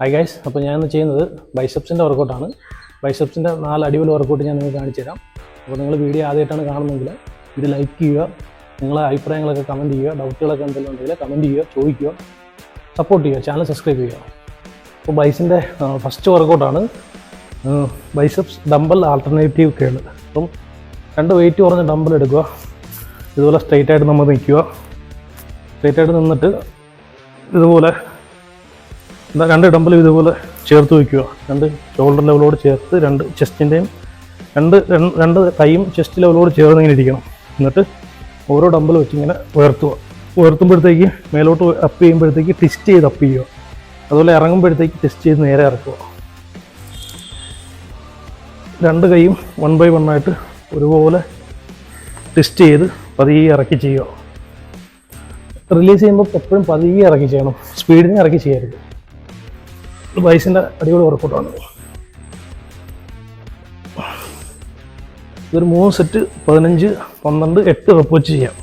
Hi guys അപ്പോൾ ഞാൻ ചെയ്യുന്നത് ബൈസെപ്സിന്റെ വർക്കൗട്ടാണ് ബൈസെപ്സിന്റെ നാല് അടിപൊളി വർക്കൗട്ട് ഞാൻ നിങ്ങൾക്ക് കാണിച്ചു തരാം. അപ്പോൾ നിങ്ങൾ വീഡിയോ ആദ്യമായിട്ടാണ് കാണുന്നതെങ്കിൽ ഇത് ലൈക്ക് ചെയ്യുക നിങ്ങളെ അഭിപ്രായങ്ങളൊക്കെ കമന്റ് ചെയ്യുക ഡൗട്ടുകളൊക്കെ എന്തെങ്കിലും ഉണ്ടെങ്കിൽ കമന്റ് ചെയ്യുക ചോദിക്കുക സപ്പോർട്ട് ചെയ്യുക ചാനൽ സബ്സ്ക്രൈബ് ചെയ്യുക. അപ്പോൾ ബൈസിന്റെ ഫസ്റ്റ് വർക്കൗട്ടാണ് ബൈസെപ്സ് ഡമ്പൽ ആൾട്ടർനേറ്റീവ് കേൾ അപ്പം രണ്ട് വെയിറ്റ് കുറഞ്ഞ ഡമ്പൽ എടുക്കുക. ഇതുപോലെ സ്ട്രെയിറ്റ് ആയിട്ട് നമ്മൾ നിൽക്കുക. സ്ട്രെയിറ്റ് ആയിട്ട് നിന്നിട്ട് ഇതുപോലെ രണ്ട് ഡംബലും ഇതുപോലെ ചേർത്ത് വയ്ക്കുക. രണ്ട് ഷോൾഡർ ലെവലോട് ചേർത്ത് രണ്ട് ചെസ്റ്റിന്റെയും രണ്ട് രണ്ട് കൈയും ചെസ്റ്റ് ലെവലോട് ചേർന്ന് ഇങ്ങനെ ഇരിക്കണം. എന്നിട്ട് ഓരോ ഡംബൽ വെച്ച് ഇങ്ങനെ ഉയർത്തുക. ഉയർത്തുമ്പോഴത്തേക്ക് മേലോട്ട് അപ്പ് ചെയ്യുമ്പോഴത്തേക്ക് ട്വിസ്റ്റ് ചെയ്ത് അപ്പ് ചെയ്യുക. അതുപോലെ ഇറങ്ങുമ്പോഴത്തേക്ക് ട്വിസ്റ്റ് ചെയ്ത് നേരെ ഇറക്കുക. രണ്ട് കൈയും വൺ ബൈ വൺ ആയിട്ട് ഒരുപോലെ ട്വിസ്റ്റ് ചെയ്ത് പതിയെ ഇറക്കി ചെയ്യുക. റിലീസ് ചെയ്യുമ്പോൾ എപ്പോഴും പതിയെ ഇറക്കി ചെയ്യണം. സ്പീഡിന് ഇറക്കി ചെയ്യരുത്. ഇത് ബൈസിന്റെ അടിപൊളി വർക്കൗട്ടാണ് ഇതൊരു മൂന്ന് സെറ്റ് പതിനഞ്ച് പന്ത്രണ്ട് എട്ട് റെപ്പ് വെച്ച് ചെയ്യാം.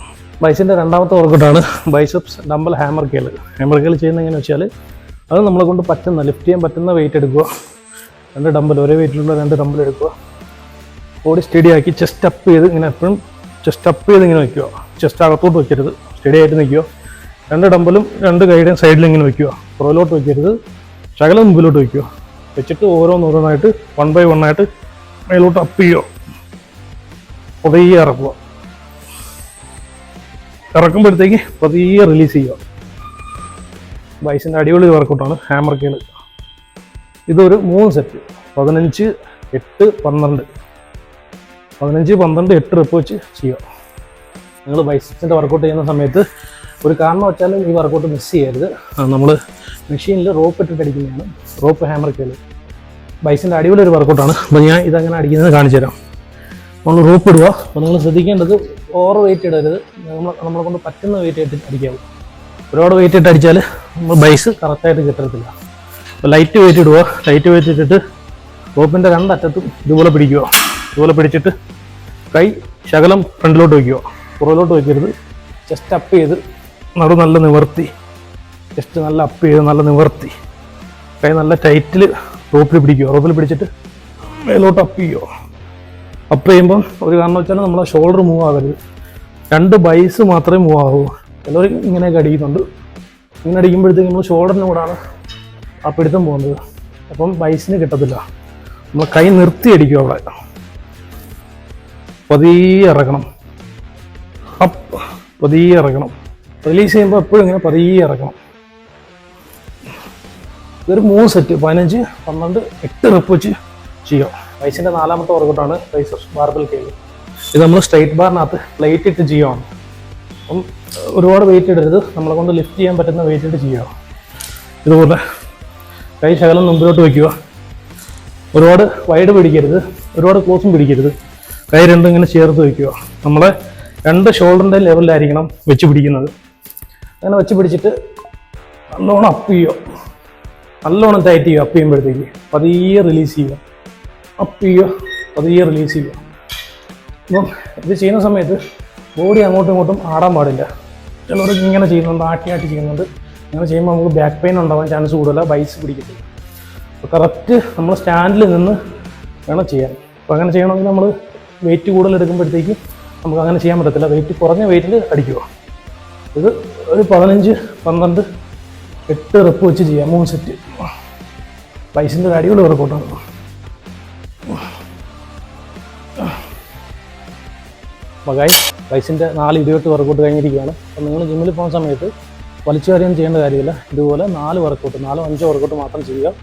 ബൈസിന്റെ രണ്ടാമത്തെ വർക്കൗട്ടാണ് biceps dumbbell hammer curl. Hammer curl ചെയ്യുന്ന എങ്ങനെ വെച്ചാൽ അത് നമ്മളെ കൊണ്ട് പറ്റുന്ന ലിഫ്റ്റ് ചെയ്യാൻ പറ്റുന്ന വെയിറ്റ് എടുക്കുക. രണ്ട് ഡമ്പൽ ഒരേ വെയിറ്റിലുള്ള രണ്ട് ഡമ്പൽ എടുക്കുക. ബോഡി സ്റ്റഡി ആക്കി ചെസ്റ്റ് അപ്പ് ചെയ്ത് ഇങ്ങനെ എപ്പോഴും ചെസ്റ്റ് അപ്പ് ചെയ്ത് ഇങ്ങനെ വയ്ക്കുക ചെസ്റ്റ് അകത്തോട്ട് വെക്കരുത്. സ്റ്റഡി ആയിട്ട് നിൽക്കുക. രണ്ട് ഡമ്പലും രണ്ട് കൈയുടെയും സൈഡിൽ ഇങ്ങനെ വയ്ക്കുക പുറകിലോട്ട് വെക്കരുത്. ശകലം മുമ്പിലോട്ട് വയ്ക്കുക. വെച്ചിട്ട് ഓരോന്നോരോന്നായിട്ട് വൺ ബൈ വൺ ആയിട്ട് മേലോട്ട് അപ്പ് ചെയ്യുക. പതിയെ ഇറക്കുക. ഇറക്കുമ്പോഴത്തേക്ക് പതിയെ റിലീസ് ചെയ്യുക. ബൈസിന്റെ അടിപൊളി വർക്കൗട്ടാണ് ഹാമർ കേൾ ഇതൊരു മൂന്ന് സെറ്റ് പതിനഞ്ച് എട്ട് പന്ത്രണ്ട്. പതിനഞ്ച് പന്ത്രണ്ട് എട്ട് റിപ്പ് വെച്ച് ചെയ്യുക. നിങ്ങൾ ബൈസിന്റെ വർക്കൗട്ട് ചെയ്യുന്ന സമയത്ത് ഒരു കാരണം വെച്ചാലും ഈ വർക്കൗട്ട് മിസ് ചെയ്യരുത്. നമ്മൾ മെഷീനിൽ റോപ്പ് ഇട്ടിട്ട് അടിക്കുന്നതാണ്. റോപ്പ് ഹാമർ കേൾ ബൈസിന്റെ അടിപൊളി ഒരു വർക്കൗട്ടാണ് അപ്പോൾ ഞാൻ ഇതങ്ങനെ അടിക്കുന്നത് കാണിച്ചു തരാം. നമ്മൾ റോപ്പ് ഇടുക. അപ്പോൾ നിങ്ങൾ ശ്രദ്ധിക്കേണ്ടത് ഓവർ വെയിറ്റ് ഇടരുത്. നമ്മൾ നമ്മളെ കൊണ്ട് പറ്റുന്ന വെയിറ്റ് ഇട്ട് അടിക്കാവും. ഒരുപാട് വെയിറ്റ് ഇട്ട് അടിച്ചാൽ നമ്മൾ ബൈസ് കറക്റ്റായിട്ട് കിട്ടത്തില്ല. അപ്പോൾ ലൈറ്റ് വെയിറ്റ് ഇടുക. ലൈറ്റ് വെയിറ്റ് ഇട്ടിട്ട് റോപ്പിന്റെ രണ്ടറ്റത്തും ഇതുപോലെ പിടിക്കുക. ഇതുപോലെ പിടിച്ചിട്ട് കൈ ശകലം ഫ്രണ്ടിലോട്ട് വയ്ക്കുക പുറകിലോട്ട് വയ്ക്കരുത് ജസ്റ്റ് അപ്പ് ചെയ്ത് നടു നല്ല നിവർത്തി. ജസ്റ്റ് നല്ല അപ്പ് ചെയ്ത് നല്ല നിവർത്തി. കൈ നല്ല ടൈറ്റിൽ റോപ്പിൽ പിടിക്കുക. റോപ്പിൽ പിടിച്ചിട്ട് മേലോട്ട് അപ്പ് ചെയ്യുക അപ്പ് ചെയ്യുമ്പം ഒരു കാരണം വെച്ചാൽ നമ്മളെ ഷോൾഡർ മൂവ് ആകരുത്. രണ്ട് ബൈസ് മാത്രമേ മൂവ് ആകൂ ചിലവർ ഇങ്ങനെയൊക്കെ അടിക്കുന്നുണ്ട്. ഇങ്ങനെ അടിക്കുമ്പോഴത്തേക്ക് നമ്മൾ ഷോൾഡറിന് കൂടാണ് ആ പിടുത്തം പോകുന്നത്. അപ്പം ബൈസിന് കിട്ടത്തില്ല. നമ്മൾ കൈ നിർത്തി അടിക്കും അവിടെ. പതിയെ ഇറക്കണം അപ്പ് പതിയെ ഇറക്കണം റിലീസ് ചെയ്യുമ്പോൾ എപ്പോഴും ഇങ്ങനെ പതിയെ ഇറക്കണം ഇതൊരു മൂന്ന് സെറ്റ് പതിനഞ്ച് പന്ത്രണ്ട് എട്ട് റിപ്പ് വെച്ച് ചെയ്യാം. റൈസിന്റെ നാലാമത്തെ വർക്കൗട്ടാണ് റൈസസ് ബാർബൽ കേക്ക് ഇത് നമ്മൾ സ്ട്രൈറ്റ് ബാറിനകത്ത് പ്ലേറ്റ് ഇട്ട് ചെയ്യുകയാണ് അപ്പം ഒരുപാട് വെയിറ്റ് ഇടരുത്. നമ്മളെ കൊണ്ട് ലിഫ്റ്റ് ചെയ്യാൻ പറ്റുന്ന വെയിറ്റ് ഇട്ട് ചെയ്യുക. ഇതുപോലെ കൈ ശകലം മുമ്പിലോട്ട് വയ്ക്കുക. ഒരുപാട് വൈഡ് പിടിക്കരുത്. ഒരുപാട് ക്ലോസും പിടിക്കരുത്. കൈ രണ്ടും ഇങ്ങനെ ചേർത്ത് വയ്ക്കുക. നമ്മളെ രണ്ട് ഷോൾഡറിന്റെ ലെവലിലായിരിക്കണം വെച്ച് പിടിക്കുന്നത്. അങ്ങനെ വെച്ച് പിടിച്ചിട്ട് നല്ലോണം അപ്പ് ചെയ്യുക. നല്ലോണം ടൈറ്റ് ചെയ്യുക അപ്പ് ചെയ്യുമ്പോഴത്തേക്ക്. പതിയെ റിലീസ് ചെയ്യുക. അപ്പ് ചെയ്യുക പതിയെ റിലീസ് ചെയ്യുക. അപ്പം ഇത് ചെയ്യുന്ന സമയത്ത് ബോഡി അങ്ങോട്ടും ഇങ്ങോട്ടും ആടാൻ പാടില്ല. ചിലവർക്ക് ഇങ്ങനെ ചെയ്യുന്നുണ്ട് ആട്ടി ആട്ടി ചെയ്യുന്നുണ്ട്. അങ്ങനെ ചെയ്യുമ്പോൾ നമുക്ക് ബാക്ക് പെയിൻ ഉണ്ടാവാൻ ചാൻസ് കൂടുതല ബൈസ് പിടിക്കത്തില്ല അപ്പോൾ കറക്റ്റ് നമ്മൾ സ്റ്റാൻഡിൽ നിന്ന് വേണം ചെയ്യാൻ. അപ്പോൾ അങ്ങനെ ചെയ്യണമെങ്കിൽ നമ്മൾ വെയിറ്റ് കൂടുതൽ എടുക്കുമ്പോഴത്തേക്ക് നമുക്ക് അങ്ങനെ ചെയ്യാൻ പറ്റത്തില്ല. വെയിറ്റ് കുറഞ്ഞ വെയിറ്റിൽ അടിക്കുക. ഇത് ഒരു പതിനഞ്ച് പന്ത്രണ്ട് എട്ട് റെപ്പ് വെച്ച് ചെയ്യാം. മൂന്ന് സെറ്റ് പൈസിന്റെ ഒരു അടിപൊളി മകായി പൈസിന്റെ നാല് ഇരുപത്തി വർക്കൗട്ട് കഴിഞ്ഞിരിക്കുകയാണ്. അപ്പം നിങ്ങൾ ജിമ്മിൽ പോകുന്ന സമയത്ത് വലിച്ചു കാര്യം ചെയ്യേണ്ട കാര്യമില്ല. ഇതുപോലെ നാല് വർക്കൗട്ട് നാലോ അഞ്ചോ വർക്കൗട്ട് മാത്രം ചെയ്യുക.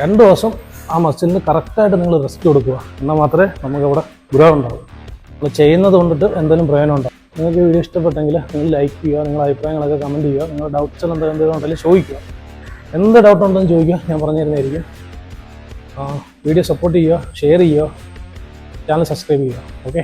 രണ്ട് ദിവസം ആ മസിലിന് കറക്റ്റായിട്ട് നിങ്ങൾ റെസ്റ്റ് കൊടുക്കുക. എന്നാൽ മാത്രമേ നമുക്കവിടെ ഗുണം ഉണ്ടാവൂ നമ്മൾ ചെയ്യുന്നത് കൊണ്ടിട്ട് എന്തെങ്കിലും പ്രയോജനം ഉണ്ടാവും. നിങ്ങൾക്ക് വീഡിയോ ഇഷ്ടപ്പെട്ടെങ്കിൽ നിങ്ങൾ ലൈക്ക് ചെയ്യുക നിങ്ങളുടെ അഭിപ്രായങ്ങളൊക്കെ കമന്റ് ചെയ്യുക നിങ്ങളുടെ ഡൗട്ട്സ് എന്തെങ്കിലും ഉണ്ടെങ്കിൽ ചോദിക്കുക. എന്ത് ഡൗട്ട് ഉണ്ടെന്ന് ചോദിക്കുക ഞാൻ പറഞ്ഞു തരുന്നതായിരിക്കും വീഡിയോ സപ്പോർട്ട് ചെയ്യുക ഷെയർ ചെയ്യുക ചാനൽ സബ്സ്ക്രൈബ് ചെയ്യുക. ഓക്കെ